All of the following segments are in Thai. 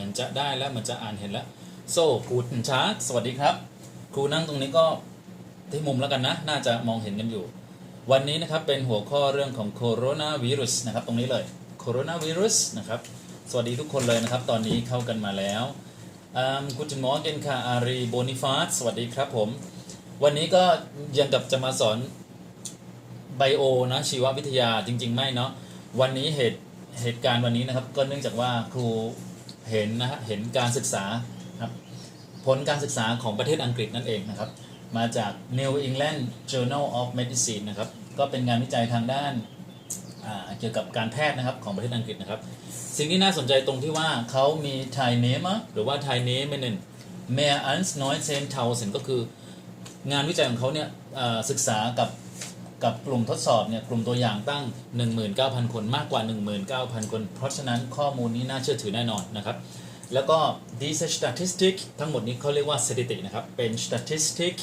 เหมือนจะได้แล้วเหมือนจะอ่านเห็นแล้วโซ่กูดชาร์สวัสดีครับ ครูนั่งตรงนี้ก็ที่มุมแล้วกันนะ น่าจะมองเห็นกันอยู่ วันนี้นะครับเป็นหัวข้อเรื่องของโคโรนาวีรุสนะครับตรงนี้เลยโคโรนาวีรุสนะครับสวัสดีทุกคนเลยนะครับ ตอนนี้เข้ากันมาแล้วกุณมอร์เกนค่ะอารีโบนิฟาสสวัสดีครับผม วันนี้ก็ยังกับจะมาสอนไบโอนะชีววิทยาจริง ๆ ไม่เนาะวันนี้เหตุเหตุการณ์วันนี้นะครับ ก็เนื่องจากว่าครู เห็นนะฮะเห็นการศึกษาครับผลการศึกษาของประเทศอังกฤษนั่นเองนะครับ มาจาก New England Journal of Medicine นะครับ ก็เป็นงานวิจัยทางด้านาเกี่ยวกับการแพทย์นะครับของประเทศอังกฤษนะครับ สิ่งที่น่าสนใจตรงที่ว่าเขามีไทเนมหรือว่าไทเนมเนนเมอันส์น้อยเซนเทาเซนก็คืองานวิจัยของเขาเนี่ยศึกษากับ กับกลุ่มทดสอบเนี่ยกลุ่มตัวอย่างตั้ง 19,000 คนมากกว่า 19,000 คน เพราะฉะนั้นข้อมูลนี้น่าเชื่อถือแน่นอนนะครับ แล้วก็ these statistics ทั้งหมดนี้เขาเรียกว่าสถิตินะครับ เป็น statistic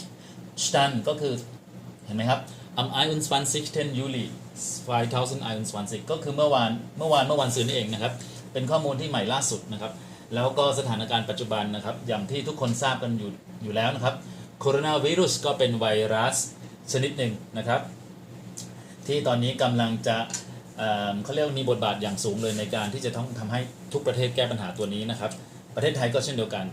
stand ก็คือเห็นไหมครับ am 21 10 Juli 5021ก็คือเมื่อวานเมื่อวานเมื่อวันซืนนี่เองนะครับ เป็นข้อมูลที่ใหม่ล่าสุดนะครับ แล้วก็สถานการณ์ปัจจุบันนะครับ อย่างที่ทุกคนทราบกันอยู่อยู่แล้วนะครับโคโรนาไวรุสก็เป็นไวรัสชนิดหนึ่งนะครับ ที่ตอนนี้กำลังจะเเขาเรียกว่ามีบทบาทอย่างสูงเลยในการที่จะต้องทำให้ทุกประเทศแก้ปัญหาตัวนี้นะครับ ประเทศไทยก็เช่นเดียวกัน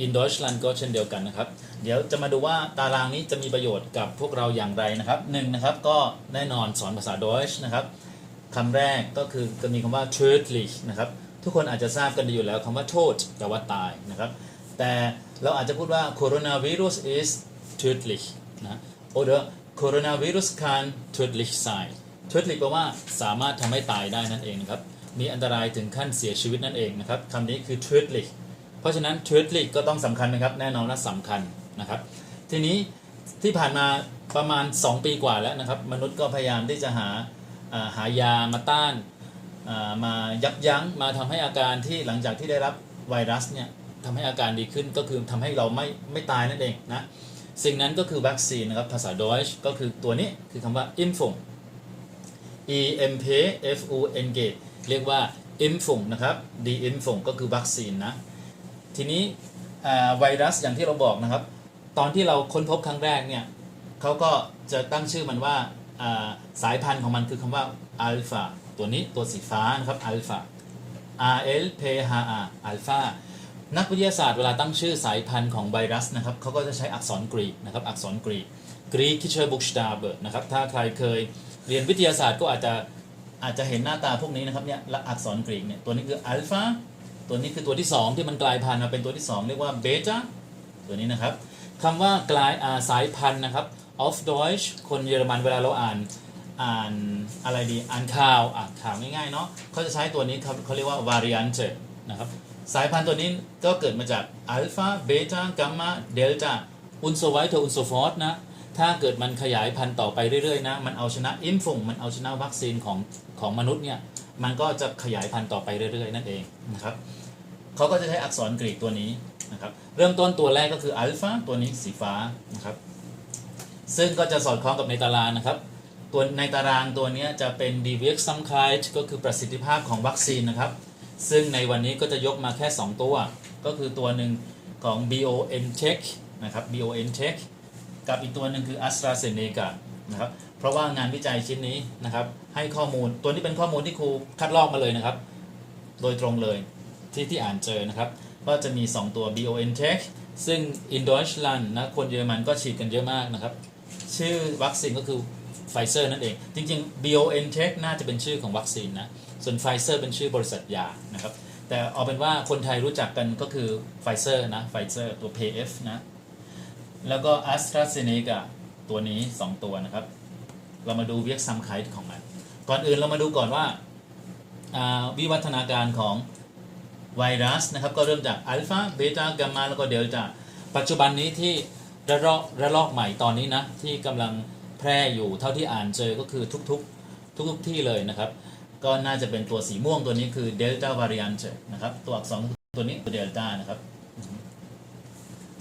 อินโดชลันก็เช่นเดียวกันนะครับ เดี๋ยวจะมาดูว่าตารางนี้จะมีประโยชน์กับพวกเราอย่างไรนะครับหนึ่งนะครับก็แน่นอนสอนภาษาดอยชนะครับคำแรกก็คือจะมีคำว่า tödlich นะครับทุกคนอาจจะทราบกันดีอยู่แล้วคำว่าโทษแปลว่าตายนะครับแต่เราอาจจะพูดว่า coronavirus is tödlich นะ oder coronavirus kann tödlich sein tödlich แปลว่าสามารถทำให้ตายได้นั่นเองนะครับ มีอันตรายถึงขั้นเสียชีวิตนั่นเองนะครับคำนี้คือ tödlich เพราะฉะนั้น tödlich ก็ต้องสำคัญนะครับ แน่นอนและสำคัญนะครับ ทีนี้ที่ผ่านมาประมาณ 2 ปีกว่าแล้วนะครับ มนุษย์ก็พยายามที่จะหาหายามาต้านมายับยั้งมาทำให้อาการที่หลังจากที่ได้รับไวรัสเนี่ยทำให้อาการดีขึ้นก็คือทำให้เราไม่ไม่ตายนั่นเองนะ สิ่งนั้นก็คือวัคซีนนะครับ ภาษาดอยช์ก็คือตัวนี้คือคำว่า impfung e m p f u n g เรียกว่า impfung นะครับ d impfung ก็คือวัคซีนนะ ทีนี้ไวรัสอย่างที่เราบอกนะครับ ตอนที่เราค้นพบครั้งแรกเนี่ยเขาก็จะตั้งชื่อมันว่าอ่าสายพันธุ์ของมันคือคำว่าอัลฟาตัวนี้ตัวสีฟ้านะครับอัลฟา R L P H A อัลฟา นักวิทยาศาสตร์เวลาตั้งชื่อสายพันธุ์ของไวรัสนะครับเขาก็จะใช้อักษรกรีกนะครับอักษรกรีกกรีกที่เชอร์บุกสตาเบอร์นะครับถ้าใครเคยเรียนวิทยาศาสตร์ก็อาจจะอาจจะเห็นหน้าตาพวกนี้นะครับเนี่ยและอักษรกรีกเนี่ยตัวนี้คืออัลฟาตัวนี้คือตัวที่ 2 ที่มันกลายพันธุ์มาเป็นตัวที่ 2 เรียกว่าเบต้าตัวนี้นะครับคำว่ากลายาสายพันธุ์นะครับ of Deutsch คนเยอรมันเวลาเราอ่านอ่านอะไรดีอ่านข่าวอ่านข่าวง่ายๆเนาะเขาจะใช้ตัวนี้ครับเขาเรียกว่า variante นะครับ สายพันธุ์ตัวนี้ก็เกิดมาจากอัลฟาเบต้ากัมมาเดลต้าอุนโซไวท์อุนโซฟอร์นะถ้าเกิดมันขยายพันธุ์ต่อไปเรื่อยๆนะมันเอาชนะอิมฟงมันเอาชนะวัคซีนของของมนุษย์เนี่ยมันก็จะขยายพันธุ์ต่อไปเรื่อยๆ นั่นเองนะครับเขาก็จะใช้อักษรกรีกตัวนี้นะครับเริ่มต้นตัวแรกก็คืออัลฟาตัวนี้สีฟ้านะครับซึ่งก็จะสอดคล้องกับในตารางนะครับตัวในตารางตัวนี้จะเป็น d v x s u m k i t ก็คือประสิทธิภาพของวัคซีนนะครับ ซึ่งในวันนี้ก็จะยกมาแค่ 2 ตัว ก็คือตัวหนึ่งของ B. O. N. Tech นะครับ B. O. N. Tech กับอีกตัวหนึ่งคือ AstraZeneca นะครับเพราะว่างานวิจัยชิ้นนี้นะครับ ให้ข้อมูลตัวนี้เป็นข้อมูลที่ครูคัดลอกมาเลยนะครับ โดยตรงเลยที่ที่อ่านเจอนะครับ ก็จะมี 2 ตัว B. O. N. Tech ซึ่ง in Deutschland นะคนเยอรมันก็ฉีดกันเยอะมากนะครับ ชื่อวัคซีนก็คือไฟเซอร์นั่นเอง จริงๆ B. O. N. Tech น่าจะเป็นชื่อของวัคซีนนะ ส่วนไฟเซอร์เป็นชื่อบริษัทยานะครับ แต่เอาเป็นว่าคนไทยรู้จักกันก็คือไฟเซอร์นะไฟเซอร์ตัว PF นะ แล้วก็ AstraZeneca ตัวนี้ 2 ตัวนะครับ เรามาดูเวียกซัมไคต์ของมัน ก่อนอื่นเรามาดูก่อนว่าอ่าวิวัฒนาการของไวรัสนะครับ ก็เริ่มจากอัลฟาเบต้ากัมมาแล้วก็เดลต้าปัจจุบันนี้ที่ระลอกระลอกใหม่ตอนนี้นะ ที่กำลังแพร่อยู่เท่าที่อ่านเจอก็คือทุกๆ ทุกๆที่เลยนะครับ ก็น่าจะเป็นตัวสีม่วงตัวนี้คือเดลต้า variant นะครับ ตัวอักษรตัวนี้คือเดลต้านะครับ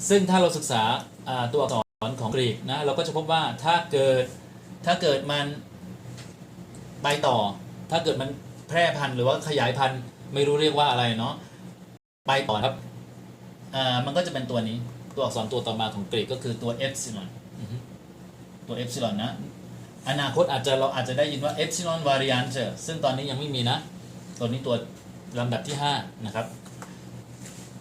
ซึ่งถ้าเราศึกษาตัวอักษรของกรีกนะเราก็จะพบว่าถ้าเกิดถ้าเกิดมันไปต่อ ถ้าเกิดมันแพร่พันธุ์หรือว่าขยายพันธุ์ไม่รู้เรียกว่าอะไรเนาะไปต่อครับมันก็จะเป็นตัวนี้ตัวอักษรตัวต่อมาของกรีกก็คือตัวเอฟซิลอนตัวเอฟซิลอนนะ อนาคตอาจจะเราอาจจะได้ยินว่าเอฟซิลอนวาริ a นเ e ซึ่งตอนนี้ยังไม่มีนะ ตัวนี้ตัวลำดับที่ 5 นะครับ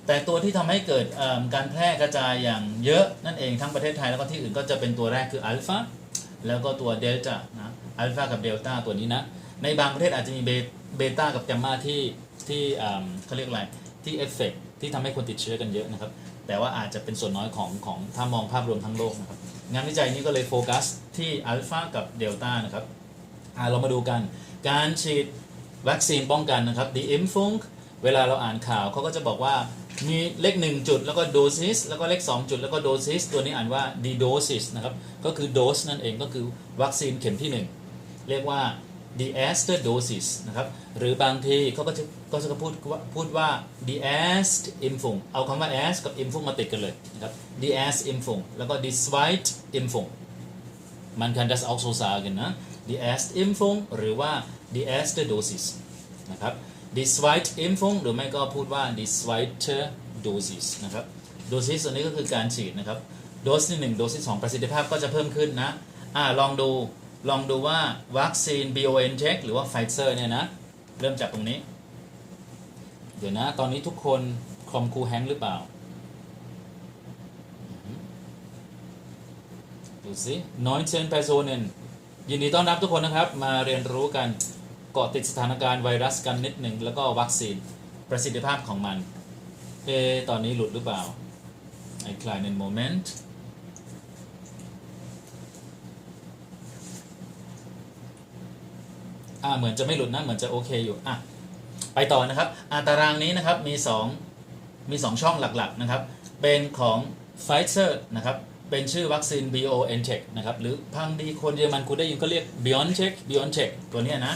แต่ตัวที่ทำให้เกิดการแพร่กระจายอย่างเยอะนั่นเองทั้งประเทศไทยแล้วก็ที่อื่นก็จะเป็นตัวแรกคืออัลฟาแล้วก็ตัวเดลต้านะอัลฟากับเดลต้าตัวนี้นะ ในบางประเทศอาจจะมีเบต้ากับแกมมาที่ที่เขาเรียกอะไรที่เอฟเฟกที่ทำให้คนติดเชื้อกันเยอะนะครับ แต่ว่าอาจจะเป็นส่วนน้อยของของถ้ามองภาพรวมทั้งโลกนะครับงานวิจัยนี้ก็เลยโฟกัสที่อัลฟากับเดลต้านะครับอ่าเรามาดูกัน การฉีดวัคซีนป้องกันนะครับ die Impfung เวลาเราอ่านข่าวเขาก็จะบอกว่ามีเลข 1 จุดแล้วก็ dosis แล้วก็เลข 2 จุดแล้วก็ dosis ตัวนี้อ่านว่า die dosis นะครับ ก็คือ dose นั่นเองก็คือวัคซีนเข็มที่ 1 เรียกว่า diaster dosis นะครับ หรือบางทีเขาก็จะก็จะพูดว่าพูดว่า diast impfung เอาคำว่า as กับ impfung มาติดกันเลยนะครับ diast impfung แล้วก็ despite impfung มันคันดัสออกโซซากันนะ diast impfung หรือว่า diaster dosis นะครับ despite impfung หรือไม่ก็พูดว่า despite dosis นะครับ dosis อันนี้ก็คือการฉีดนะครับ โดสที่หนึ่งโดสที่สองประสิทธิภาพก็จะเพิ่มขึ้นนะอ่าลองดู ลองดูว่าวัคซีน BioNTech หรือว่า Pfizer เนี่ยนะ เริ่มจากตรงนี้ เดี๋ยวนะ ตอนนี้ทุกคนคอมคูแฮงหรือเปล่า ดูสิ19 Personen ยินดีต้อนรับทุกคนนะครับ มาเรียนรู้กันเกาะติดสถานการณ์ไวรัสกันนิดหนึ่ง แล้วก็วัคซีนประสิทธิภาพของมัน เอ ตอนนี้หลุดหรือเปล่าไอ้ kleinen Moment อ่าเหมือนจะไม่หลุดนะเหมือนจะโอเคอยู่อะไปต่อนะครับอ่าตารางนี้นะครับมี 2 มี 2 ช่องหลักๆนะครับ เป็นของ Pfizer นะครับ เป็นชื่อวัคซีน BioNTech นะครับ หรือพังดีคนเยอรมันคุณได้ยินก็เรียก BioNTech BioNTech ตัวนี้นะ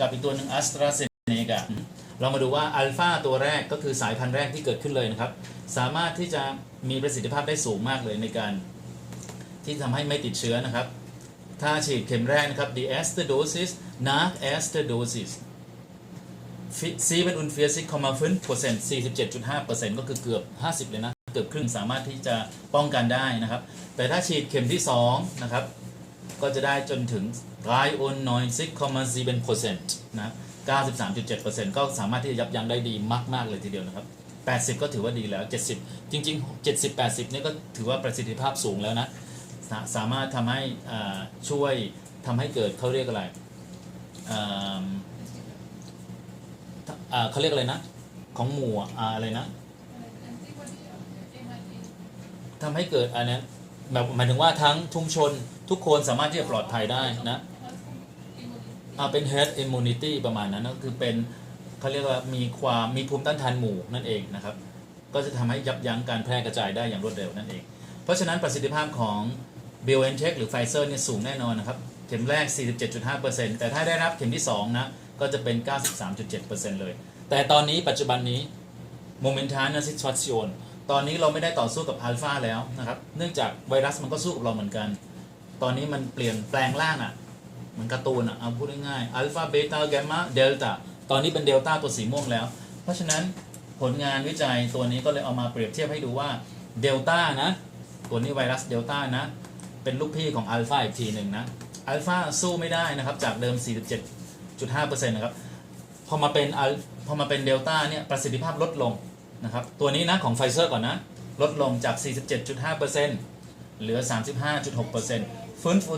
กับอีกตัวหนึ่ง AstraZeneca เรามาดูว่าอัลฟาตัวแรกก็คือสายพันธุ์แรกที่เกิดขึ้นเลยนะครับ สามารถที่จะมีประสิทธิภาพได้สูงมากเลยในการ ที่ทำให้ไม่ติดเชื้อนะครับ ถ้าฉีดเข็มแรกนะครับ die ester Dosis nach erste Dosis 47,5% 47.5%ก็คือเกือบ 50 เลยนะ เกือบครึ่งสามารถที่จะป้องกันได้นะครับ แต่ถ้าฉีดเข็มที่ 2 นะครับ ก็จะได้จนถึง93,7%นอยซิกคอมมานซีเปอร์เซ็นต์นะ93.7%ก็สามารถที่จะยับยั้งได้ดีมาก ๆ เลยทีเดียวนะครับ 80 ก็ถือว่าดีแล้ว 70 จริง ๆ 70 80เนี่ยก็ถือว่าประสิทธิภาพสูงแล้วนะ สาสามารถทำให้อ่าช่วยทำให้เกิดเขาเรียกอะไรอ่าอ่าเขาเรียกอะไรนะ ของหมู่อะอ่าอะไรนะทำให้เกิดอันเนี้ยแบบหมายถึงว่าทั้งชุมชนทุกคนสามารถที่จะปลอดภัยได้นะอ่าเป็น herd immunity ประมาณนั้นก็คือเป็นเขาเรียกว่ามีความมีภูมิต้านทานหมู่นั่นเองนะครับ ก็จะทำให้ยับยั้งการแพร่กระจายได้อย่างรวดเร็วนั่นเอง เพราะฉะนั้นประสิทธิภาพของ BioNTech หรือ Pfizer เนี่ยสูงแน่นอนนะครับ เข็มแรก 47.5%แต่ถ้าได้รับเข็มที่ 2 นะ ก็จะเป็น 93.7%เลย แต่ตอนนี้ปัจจุบันนี้ momentan situation ตอนนี้เราไม่ได้ต่อสู้กับอัลฟาแล้วนะครับ เนื่องจากไวรัสมันก็สู้กับเราเหมือนกัน ตอนนี้มันเปลี่ยนแปลงร่างอะ่ะเหมือนการ์ตูนอะ่ะเอาพูดง่ายๆอัลฟาเบต้าแกมมาเดลต้าตอนนี้เป็นเดลต้าตัวสีม่วงแล้ว เพราะฉะนั้นผลงานวิจัยตัวนี้ก็เลยเอามาเปรียบเทียบให้ดูว่าเดลต้านะ ตัวนี้ไวรัสเดลต้านะ เป็นลูกพี่ของอัลฟาอีกทีหนึ่งนะอัลฟาสู้ไม่ได้นะครับจากเดิม 47.5%นะครับพอมาเป็นอัลพอมาเป็นเดลต้าเนี่ยประสิทธิภาพลดลงนะครับตัวนี้นะของไฟเซอร์ก่อนนะลดลงจาก 47.5%เหลือ 35.6%ฟื้นฟู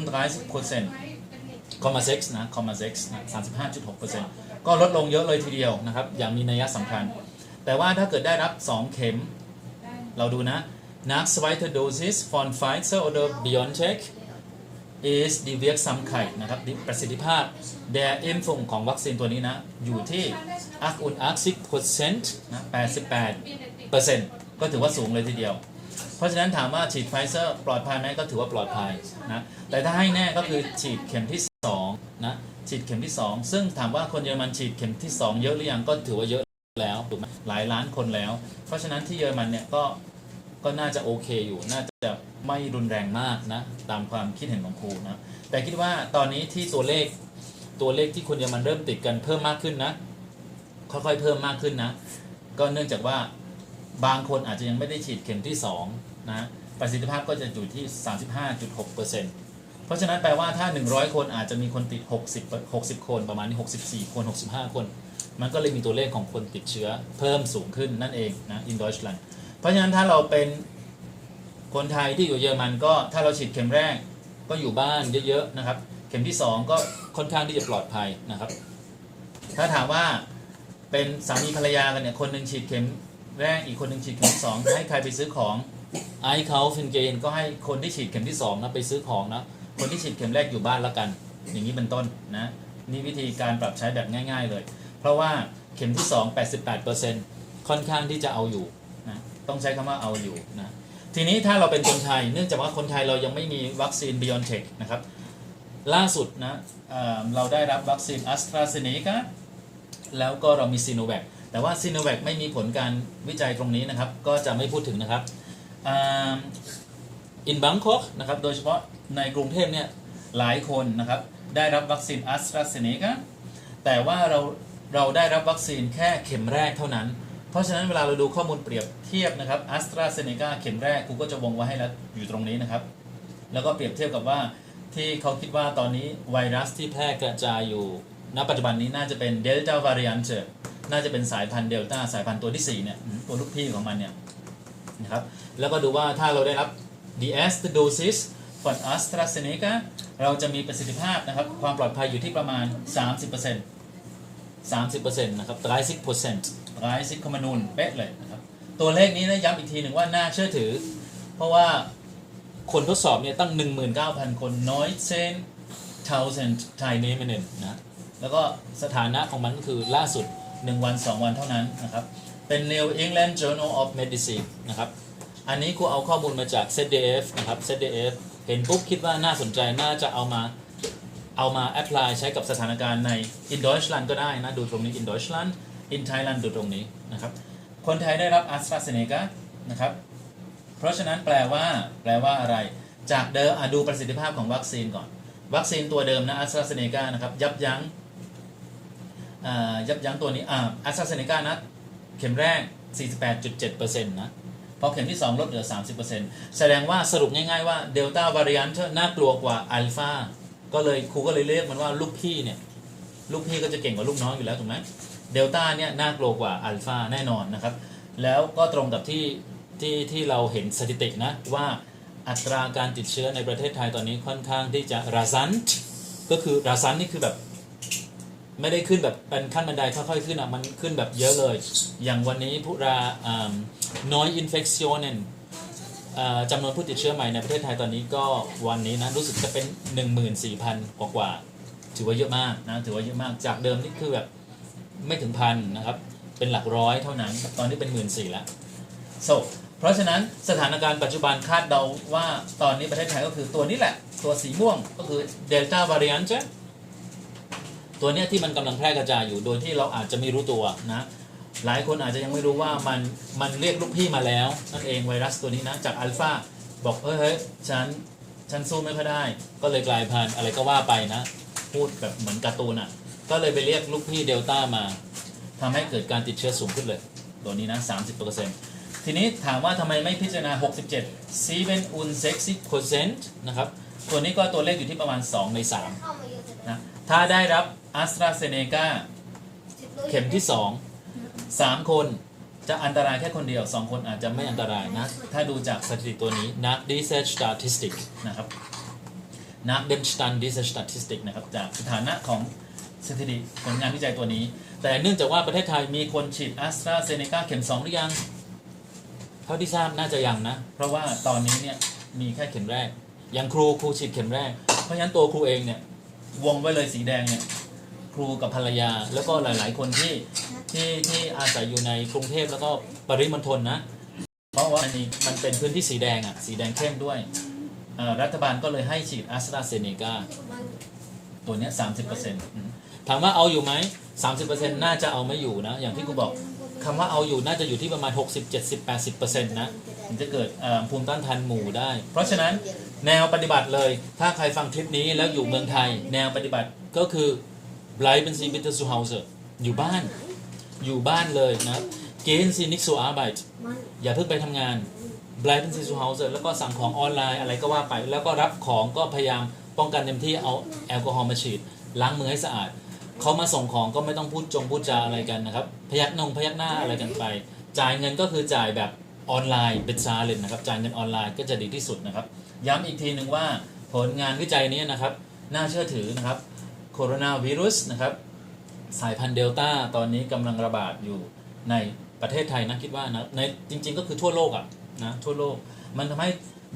30%คอมมาเซ็กซ์นะคอมมาเซ็กซ์นะ35.6%ก็ลดลงเยอะเลยทีเดียวนะครับอย่างมีนัยสำคัญ แต่ว่าถ้าเกิดได้รับ 2 เข็มเราดูนะ Nach zweiter Dosis von Pfizer oder BioNTech is die Wirksamkeit นะครับประสิทธิภาพ der Impfung ของวัคซีนตัวนี้นะ อยู่ที่ 88%นะ88%ก็ถือว่าสูงเลยทีเดียว เพราะฉะนั้นถามว่าฉีดไฟเซอร์ปลอดภัยไหมก็ถือว่าปลอดภัยนะ แต่ถ้าให้แน่ก็คือฉีดเข็มที่2นะฉีดเข็มที่ 2 ซึ่งถามว่าคนเยอรมันฉีดเข็มที่ 2 เยอะหรือยังก็ถือว่าเยอะแล้วถูกไหมหลายล้านคนแล้ว เพราะฉะนั้นที่เยอรมันเนี่ยก็ ก็น่าจะโอเคอยู่ น่าจะไม่รุนแรงมากนะ ตามความคิดเห็นของครูนะ แต่คิดว่าตอนนี้ที่ตัวเลขตัวเลขที่คนเยอรมันเริ่มติดกันเพิ่มมากขึ้นนะ ค่อยๆเพิ่มมากขึ้นนะ ก็เนื่องจากว่าบางคนอาจจะยังไม่ได้ฉีดเข็มที่2นะประสิทธิภาพก็จะอยู่ที่ 35.6%เพราะฉะนั้นแปลว่าถ้า 100 คนอาจจะมีคนติด 60 60 คนประมาณนี้64 คน 65 คน มันก็เลยมีตัวเลขของคนติดเชื้อเพิ่มสูงขึ้นนั่นเองนะอินดอยชลัน เพราะฉะนั้นถ้าเราเป็นคนไทยที่อยู่เยอรมันก็ถ้าเราฉีดเข็มแรกก็อยู่บ้านเยอะๆนะครับ เข็มที่ 2 ก็ค่อนข้างที่จะปลอดภัยนะครับ ถ้าถามว่าเป็นสามีภรรยากันเนี่ยคนหนึ่งฉีดเข็มแรกอีกคนหนึ่งฉีดเข็มสองจะให้ใครไปซื้อของไอ้เขาฟินเกนก็ให้คนที่ฉีดเข็มที่สองนะไปซื้อของนะคนที่ฉีดเข็มแรกอยู่บ้านแล้วกัน อย่างนี้เป็นต้นนะนี่วิธีการปรับใช้แบบง่าย ๆ เลย เพราะว่าเข็มที่ 2 88%ค่อนข้างที่จะเอาอยู่ ต้องใช้คำว่าเอาอยู่นะทีนี้ถ้าเราเป็นคนไทย เนื่องจากว่าคนไทยเรายังไม่มีวัคซีน BioNTech นะครับ ล่าสุดนะเเราได้รับวัคซีน a s t r a z เซ e c a แล้วก็เรามีซีโนแวคแต่ว่าซีโนแวคไม่มีผลการวิจัยตรงนี้นะครับ ก็จะไม่พูดถึงนะครับอินบังคอกนะครับโดยเฉพาะในกรุงเทพเนี่ยหลายคนนะครับได้รับวัคซีน a s t r a z เซ e c a แต่ว่าเราเราได้รับวัคซีนแค่เข็มแรกเท่านั้น เพราะฉะนั้นเวลาเราดูข้อมูลเปรียบเทียบนะครับ a s t r a z เซ e c a เข็มแรกครูก็จะวงไว้ให้แล้วอยู่ตรงนี้นะครับ แล้วก็เปรียบเทียบกับว่าที่เขาคิดว่าตอนนี้ไวรัสที่แพร่กระจายอยู่ ณ ปัจจุบันนี้น่าจะเป็นเดลต้าวาริอันเน่าจะเป็นสายพันธุ์เดลต้าสายพันธุ์ตัวที่ 4 เนี่ย ตัวลูกพี่ของมันเนี่ยนะครับ แล้วก็ดูว่าถ้าเราได้รับ DS dosis ของ AstraZeneca เราจะมีประสิทธิภาพนะครับ ความปลอดภัยอยู่ที่ประมาณ 30% 30%นะครับ 30% 30คอมนูนเป๊ะเลยนะครับตัวเลขนี้นะย้ำอีกทีหนึ่งว่าน่าเชื่อถือ เพราะว่าคนทดสอบเนี่ยตั้ง 19,000 คนน้อยเซน1000ไทยเนมเนนะแล้วก็สถานะของมันก็คือล่าสุด 1 วัน 2 วันเท่านั้นนะครับ เป็น New England Journal of Medicine นะครับ อันนี้ครูเอาข้อมูลมาจาก ZDF นะครับ ZDF เห็นปุ๊บคิดว่าน่าสนใจน่าจะเอามาเอามาแอพพลายใช้กับสถานการณ์ใน in Deutschland ก็ได้นะ ดูตรงนี้ in Deutschland in Thailand ดูตรงนี้นะครับ คนไทยได้รับ AstraZeneca นะครับ เพราะฉะนั้นแปลว่า แปลว่าอะไร จากเดิมดูประสิทธิภาพของวัคซีนก่อน วัคซีนตัวเดิมนะ AstraZeneca นะครับ ยับยั้งยับยั้งตัวนี้อ่า AstraZeneca นะ เข็มแรก 48.7%นะพอเข็มที่ 2 ลดเหลือ 30%แสดงว่าสรุปง่ายๆว่าเดลต้าวาริอันต์น่ากลัวกว่าอัลฟาก็เลยครูก็เลยเรียกมันว่าลูกพี่เนี่ย ลูกพี่ก็จะเก่งกว่าลูกน้องอยู่แล้วถูกไหม เดลต้าเนี่ยน่ากลัวกว่าอัลฟาแน่นอนนะครับ แล้วก็ตรงกับที่ที่ที่เราเห็นสถิตินะว่าอัตราการติดเชื้อในประเทศไทยตอนนี้ค่อนข้างที่จะราซันก็คือราซันนี่คือแบบไม่ได้ขึ้นแบบเป็นขั้นบันไดค่อยๆขึ้นอะมันขึ้นแบบเยอะเลย อย่างวันนี้ผู้ราน้อยอินเฟ t ชั o นจำนวนผู้ติดเชื้อใหม่ในประเทศไทยตอนนี้ก็วันนี้นะรู้สึกจะเป็น 14,000 กว่ากว่า ถือว่าเยอะมากนะถือว่าเยอะมากจากเดิมนี่คือแบบ ไม่ถึงพันนะครับ เป็นหลักร้อยเท่านั้น ตอนนี้เป็นหมื่นสี่แล้ว so เพราะฉะนั้นสถานการณ์ปัจจุบันคาดเดาว่าตอนนี้ประเทศไทยก็คือตัวนี้แหละ ตัวสีม่วงก็คือเดลต้าวาริอันต์ตัวเนี้ยที่มันกำลังแพร่กระจายอยู่โดยที่เราอาจจะไม่รู้ตัวนะ หลายคนอาจจะยังไม่รู้ว่ามันมันเรียกลูกพี่มาแล้ว นั่นเองไวรัสตัวนี้นะ จากอัลฟาบอกเฮ้ยเฮ้ยฉันฉันสู้ไม่ค่อยได้ ก็เลยกลายพันธุ์อะไรก็ว่าไปนะ พูดแบบเหมือนการ์ตูนอะ ก็เลยไปเรียกลูกพี่เดลต้ามาทำให้เกิดการติดเชื้อสูงขึ้นเลยตัวนี้นะ30%ทีนี้ถามว่าทำไมไม่พิจารณา 67 7 und 60%นะครับตัวนี้ก็ตัวเลขอยู่ที่ประมาณ 2 ใน3เข้ามาเยอะจังนะถ้าได้รับ a s t r a z เซ e c a เข็มที่ 2 3 คนจะอันตรายแค่คนเดียว 2 คนอาจจะไม่อันตรายนะ ถ้าดูจากสถิติตัวนี้นัก research statistic นะครับนัก dem stand research statistic นะครับ จากสถานะของ สถิติผลงานวิจัยตัวนี้ แต่เนื่องจากว่าประเทศไทยมีคนฉีด a s t r a z เซ e c a เข็ม 2 หรือยัง เท่าที่ทราบน่าจะยังนะ เพราะว่าตอนนี้เนี่ยมีแค่เข็มแรก อย่างครูครูฉีดเข็มแรก เพราะฉะนั้นตัวครูเองเนี่ยวงไว้เลยสีแดงเนี่ยครูกับภรรยา แล้วก็หลาย ๆ คนที่ที่ที่อาศัยอยู่ในกรุงเทพแล้วก็ปริมณฑลนะ เพราะว่ามันมีมันเป็นพื้นที่สีแดงอะสีแดงเข้มด้วยรัฐบาลก็เลยให้ฉีดแอสตราเซเนกาตัวเนี้สามสิบเปอร์เซ็นต์ ถามว่าเอาอยู่ไหมสามสิบเปอร์เซ็นต์น่าจะเอาไม่อยู่นะ อย่างที่กูบอกคำว่าเอาอยู่น่าจะอยู่ที่ประมาณ 60 70 80เปอร์เซ็นต์นะถึงจะเกิดภูมิต้านทานหมู่ได้ เพราะฉะนั้นแนวปฏิบัติเลย ถ้าใครฟังคลิปนี้แล้วอยู่เมืองไทย แนวปฏิบัติก็คือไบรท์เป็นซีบิทซูเฮาส์อยู่บ้านอยู่บ้านเลยนะ gehen Sie nicht zur Arbeit มันอย่าเพิ่งไปทำงาน bleiben Sie zu Hause แล้วก็สั่งของออนไลน์อะไรก็ว่าไป แล้วก็รับของก็พยายามป้องกันเต็มที่เอาแอลกอฮอล์มาฉีดล้างมือให้สะอาด เขามาส่งของก็ไม่ต้องพูดจงพูดจาอะไรกันนะครับ พยักนงพยักหน้าอะไรกันไป จ่ายเงินก็คือจ่ายแบบออนไลน์เป็นซาเลนนะครับ จ่ายเงินออนไลน์ก็จะดีที่สุดนะครับ ย้ำอีกทีหนึ่งว่าผลงานวิจัยนี้นะครับ น่าเชื่อถือนะครับโคโรนาวิรุสนะครับ สายพันธุ์เดลต้าตอนนี้กำลังระบาดอยู่ในประเทศไทยนะคิดว่านะในจริง ๆ ก็คือทั่วโลกอะนะทั่วโลก มันทำให้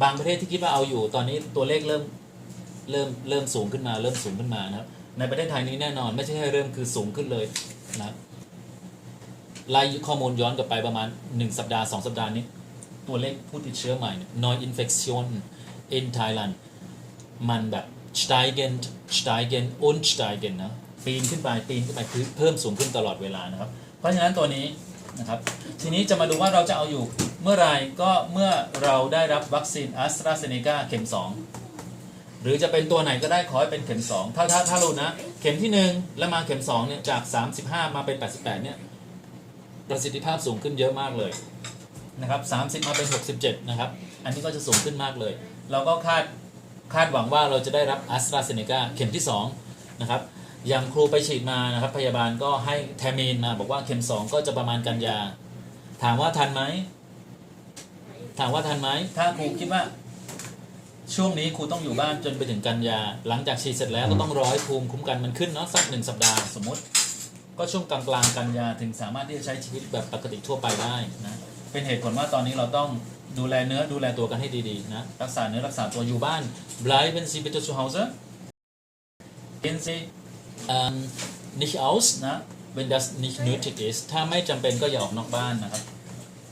บางประเทศที่คิดว่าเอาอยู่ ตอนนี้ตัวเลขเริ่มเริ่มเริ่มสูงขึ้นมา เริ่มสูงขึ้นมานะครับ ในประเทศไทยนี้แน่นอน ไม่ใช่แค่เริ่มคือสูงขึ้นเลยนะไล่ข้อมูลย้อนกลับไปประมาณ 1 สัปดาห์ 2 สัปดาห์นี้ ตัวเลขผู้ติดเชื้อใหม่เนี่ย Neu Infektion in Thailand มันแบบ steigen steigen und steigen นะปีนขึ้นไปปีนขึ้นไปคือเพิ่มสูงขึ้นตลอดเวลานะครับ เพราะฉะนั้นตัวนี้นะครับ ทีนี้จะมาดูว่าเราจะเอาอยู่เมื่อไหรก็เมื่อเราได้รับวัคซีน a s t r a z เซ e c a เข็ม 2 หรือจะเป็นตัวไหนก็ได้ขอให้เป็นเข็ม 2 ถ้าถ้าถ้ารู้นะ เข็มที่ 1 แล้วมาเข็ม 2 เนี่ย จาก 35 มาเป็น 88 เนี่ย ประสิทธิภาพสูงขึ้นเยอะมากเลยนะครับ 30 มาเป็น 67 นะครับ อันนี้ก็จะสูงขึ้นมากเลย เราก็คาดคาดหวังว่าเราจะได้รับ a s t r a z เซ e c a เข็มที่ 2 นะครับ อย่างครูไปฉีดมานะครับ พยาบาลก็ให้แทมีนมาบอกว่าเข็ม 2 ก็จะประมาณกันยา ถามว่าทันไหม ถามว่าทันไหม ถ้าครูคิดว่า ช่วงนี้ครูต้องอยู่บ้านจนไปถึงกันยา หลังจากฉีดเสร็จแล้วก็ต้องรอให้ภูมิคุ้มกันมันขึ้นเนาะสักหนึ่งสัปดาห์สมมติ ก็ช่วงกลางกลางกันยาถึงสามารถที่จะใช้ชีวิตแบบปกติทั่วไปได้นะเป็นเหตุผลว่าตอนนี้เราต้องดูแลเนื้อดูแลตัวกันให้ดีๆนะรักษาเนื้อรักษาตัวอยู่บ้าน bleiben Sie bitte zu Hause gehen Sie ähm, nicht aus นะ wenn das nicht nötig ist ถ้าไม่จำเป็นก็อย่าออกนอกบ้านนะครับ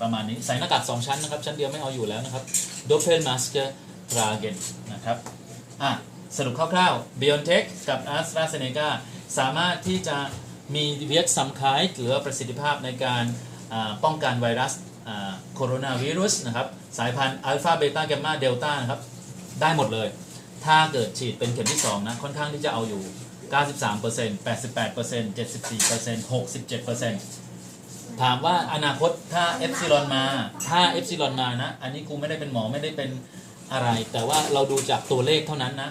ประมาณนี้ใส่หน้ากากสองชั้นนะครับ ชั้นเดียวไม่เอาอยู่แล้วนะครับ Doppelmaske tragen นะครับอะสรุปคร่าวๆ BioNTech กับ AstraZeneca สามารถที่จะมีเวียกซัมคายหรือว่าประสิทธิภาพในการป้องกันไวรัสโคโรนาไวรุสนะครับสายพันธุ์อัลฟาเบต้าแกมมาเดลต้านะครับ ได้หมดเลย ถ้าเกิดฉีดเป็นเข็มที่ 2 นะ ค่อนข้างที่จะเอาอยู่ 93% 88% 74% 67%ถามว่าอนาคตถ้าเอฟซิลอนมา ถ้าเอฟซิลอนมานะ อันนี้ครูไม่ได้เป็นหมอไม่ได้เป็น อะไร แต่ว่าเราดูจากตัวเลขเท่านั้นนะ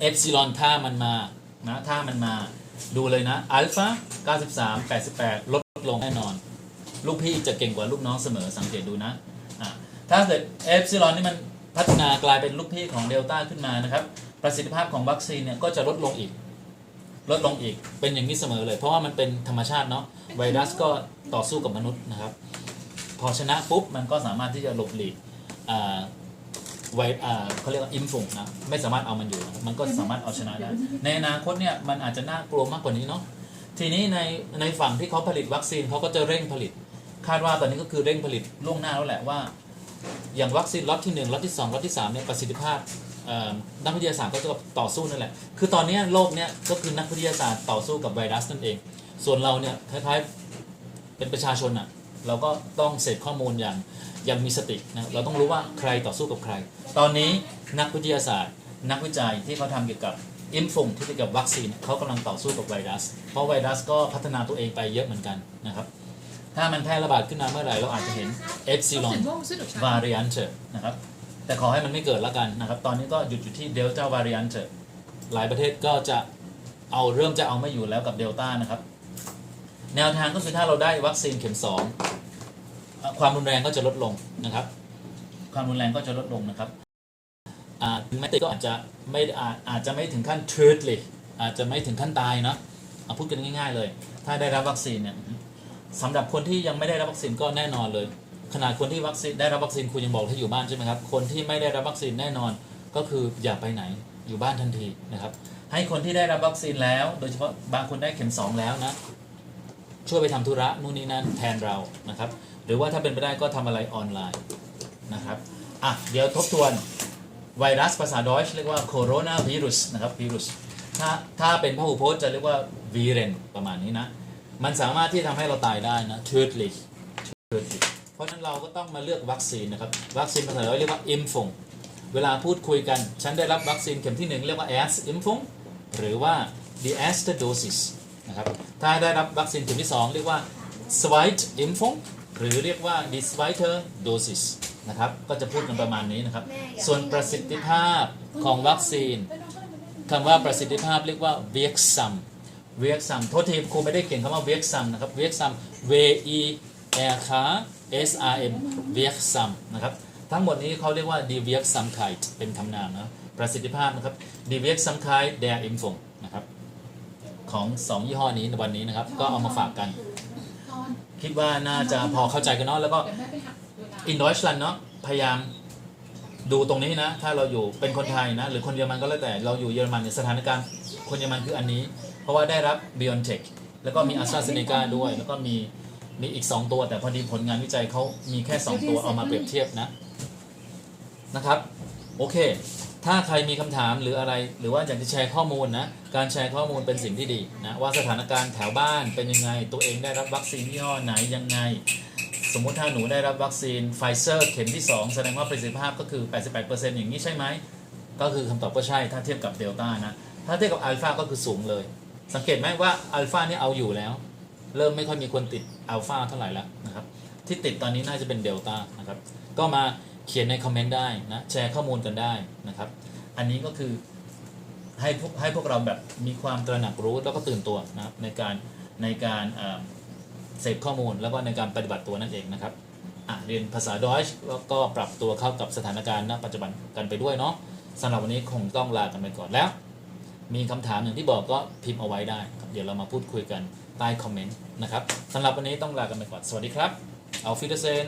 เอฟซิลอนถ้ามันมานะถ้ามันมาดูเลยนะอัลฟา93 88 ลดลงแน่นอน ลูกพี่จะเก่งกว่าลูกน้องเสมอสังเกตดูนะะถ้าเกิดเอฟซิลอนนี่มันพัฒนากลายเป็นลูกพี่ของเดลต้าขึ้นมานะครับ ประสิทธิภาพของวัคซีนเนี่ยก็จะลดลงอีก ลดลงอีกเป็นอย่างนี้เสมอเลย เพราะว่ามันเป็นธรรมชาติเนาะไวรัสก็ต่อสู้กับมนุษย์นะครับ พอชนะปุ๊บมันก็สามารถที่จะหลบหลีกอ่า ไวอ่าเขาเรียกว่าอิมฟุงนะไม่สามารถเอามันอยู่นะมันก็สามารถเอาชนะได้ในอนาคตเนี่ยมันอาจจะน่ากลัวมากกว่านี้เนาะทีนี้ในในฝั่งที่เขาผลิตวัคซีนเขาก็จะเร่งผลิต คาดว่าตอนนี้ก็คือเร่งผลิตล่วงหน้าแล้วแหละว่า อย่างวัคซีนล็อตที่1ล็อตที่2ล็อตที่3เนี่ยประสิทธิภาพเอ่อนักวิทยาศาสตร์ก็จะต่อสู้นั่นแหละ คือตอนนี้โลกเนี้ยก็คือนักวิทยาศาสตร์ต่อสู้กับไวรัสนั่นเอง ส่วนเราเนี่ยคล้ายๆเป็นประชาชนอะเราก็ต้องเสพข้อมูลอย่าง ย่างมีสตินะเราต้องรู้ว่าใครต่อสู้กับใคร ตอนนี้นักวิทยาศาสตร์ นักวิจัยที่เขาทำเกี่ยวกับอินฟงที่เกี่ยวกับวัคซีนเขากำลังต่อสู้กับไวรัส เพราะไวรัสก็พัฒนาตัวเองไปเยอะเหมือนกันนะครับ ถ้ามันแพร่ระบาดขึ้นมาเมื่อไหร่เราอาจจะเห็นเอฟซิลอนวาริ a นเ e นะครับแต่ขอให้มันไม่เกิดแล้วกันนะครับ ตอนนี้ก็หยุดอยู่ที่เดลต้าวาริ a นเ e หลายประเทศก็จะเอาเริ่มจะเอาไม่อยู่แล้วกับเดลต้านะครับ แนวทางก็คือถ้าเราได้วัคซีนเข็ม2อะ ความรุนแรงก็จะลดลงนะครับ ความรุนแรงก็จะลดลงนะครับอ่าถึงแม้ติดก็อาจจะไม่อาจอาจจะไม่ถึงขั้นท r ดเลยอาจจะไม่ถึงขั้นตายเนาะเอาพูดกันง่าย ๆ เลย ถ้าได้รับวัคซีนเนี่ยสำหรับคนที่ยังไม่ได้รับวัคซีนก็แน่นอนเลย ขนาดคนที่วัคซีนได้รับวัคซีนคุณยังบอกให้อยู่บ้านใช่ไหมครับ คนที่ไม่ได้รับวัคซีนแน่นอนก็คืออย่าไปไหนอยู่บ้านทันทีนะครับ ให้คนที่ได้รับวัคซีนแล้ว โดยเฉพาะบางคนได้เข็ม 2 แล้วนะช่วยไปทำธุระนู่นนี่นั่นแทนเรานะครับ หรือว่าถ้าเป็นไปได้ก็ทำอะไรออนไลน์นะครับอะเดี๋ยวทบทวน ไวรัสภาษาดอยช์เรียกว่าโคโรนาไวรุสนะครับไวรุสถ้าถ้าเป็นพหูพจน์จะเรียกว่าวีเรนประมาณนี้นะ มันสามารถที่ทำให้เราตายได้นะ tödlich tödlich เพราะฉะนั้นเราก็ต้องมาเลือกวัคซีนนะครับ วัคซีนภาษาเราเรียกว่า impfung เวลาพูดคุยกัน ฉันได้รับวัคซีนเข็มที่ 1 เรียกว่า erst impfung หรือว่า die erste dosis นะครับ ถ้าได้รับวัคซีนเข็มที่ 2 เรียกว่า Zweit Impfung หรือเรียกว่า Die zweite Dosis นะครับ ก็จะพูดกันประมาณนี้นะครับ ส่วนประสิทธิภาพของวัคซีนคำว่าประสิทธิภาพเรียกว่า wirksam wirksam โทษทีครูไม่ได้เขียนคำว่า wirksam นะครับ wirksam w e r k s r m wirksam นะครับทั้งหมดนี้เขาเรียกว่า die Wirksamkeit เป็นคำนามนะประสิทธิภาพนะครับ die Wirksamkeit der Impfung นะครับของ 2 ยี่ห้อนี้ในวันนี้นะครับ ก็เอามาฝากกัน คิดว่าน่าจะพอเข้าใจกันเนาะแล้วก็อินดอยชลันเนาะพยายามดูตรงนี้นะ ถ้าเราอยู่เป็นคนไทยนะ หรือคนเยอรมันก็แล้วแต่เราอยู่เยอรมันเนี่ยสถานการณ์คนเยอรมันคืออันนี้ เพราะว่าได้รับ b i o n t e c h แล้วก็มี a s t r a z เซ e c a ด้วย แล้วก็มีมีอีก 2 ตัว แต่พอดีผลงานวิจัยเขามีแค่ 2 ตัวเอามาเปรียบเทียบนะนะครับ โอเค ถ้าใครมีคำถามหรืออะไร หรือว่าอยากจะแชร์ข้อมูลนะ การแชร์ข้อมูลเป็นสิ่งที่ดีนะว่าสถานการณ์แถวบ้านเป็นยังไง ตัวเองได้รับวัคซีนยี่ห้อไหนยังไง สมมุติถ้าหนูได้รับวัคซีนไฟเซอร์เข็มที่ 2 แสดงว่าประสิทธิภาพก็คือ 88%อย่างนี้ใช่ไหม ก็คือคำตอบก็ใช่ถ้าเทียบกับเดลต้านะ ถ้าเทียบกับอัลฟาก็คือสูงเลย สังเกตไหมว่าอัลฟานี่เอาอยู่แล้ว เริ่มไม่ค่อยมีคนติดอัลฟาเท่าไหร่แล้วนะครับที่ติดตอนนี้น่าจะเป็นเดลต้านะครับก็มา เขียนในคอมเมนต์ได้นะแชร์ข้อมูลกันได้นะครับ อันนี้ก็คือให้พวกให้พวกเราแบบมีความตระหนักรู้แล้วก็ตื่นตัวนะครับในการในการเอ่อเสพข้อมูลแล้วก็ในการปฏิบัติตัวนั่นเองนะครับอะเรียนภาษาดอยช์แล้วก็ปรับตัวเข้ากับสถานการณ์ณปัจจุบันกันไปด้วยเนาะสำหรับวันนี้คงต้องลากันไปก่อนแล้ว มีคำถามอย่างที่บอกก็พิมพ์เอาไว้ได้ เดี๋ยวเรามาพูดคุยกันใต้คอมเมนต์นะครับสำหรับวันนี้ต้องลากันไปก่อน สวัสดีครับเอาฟิเดเซน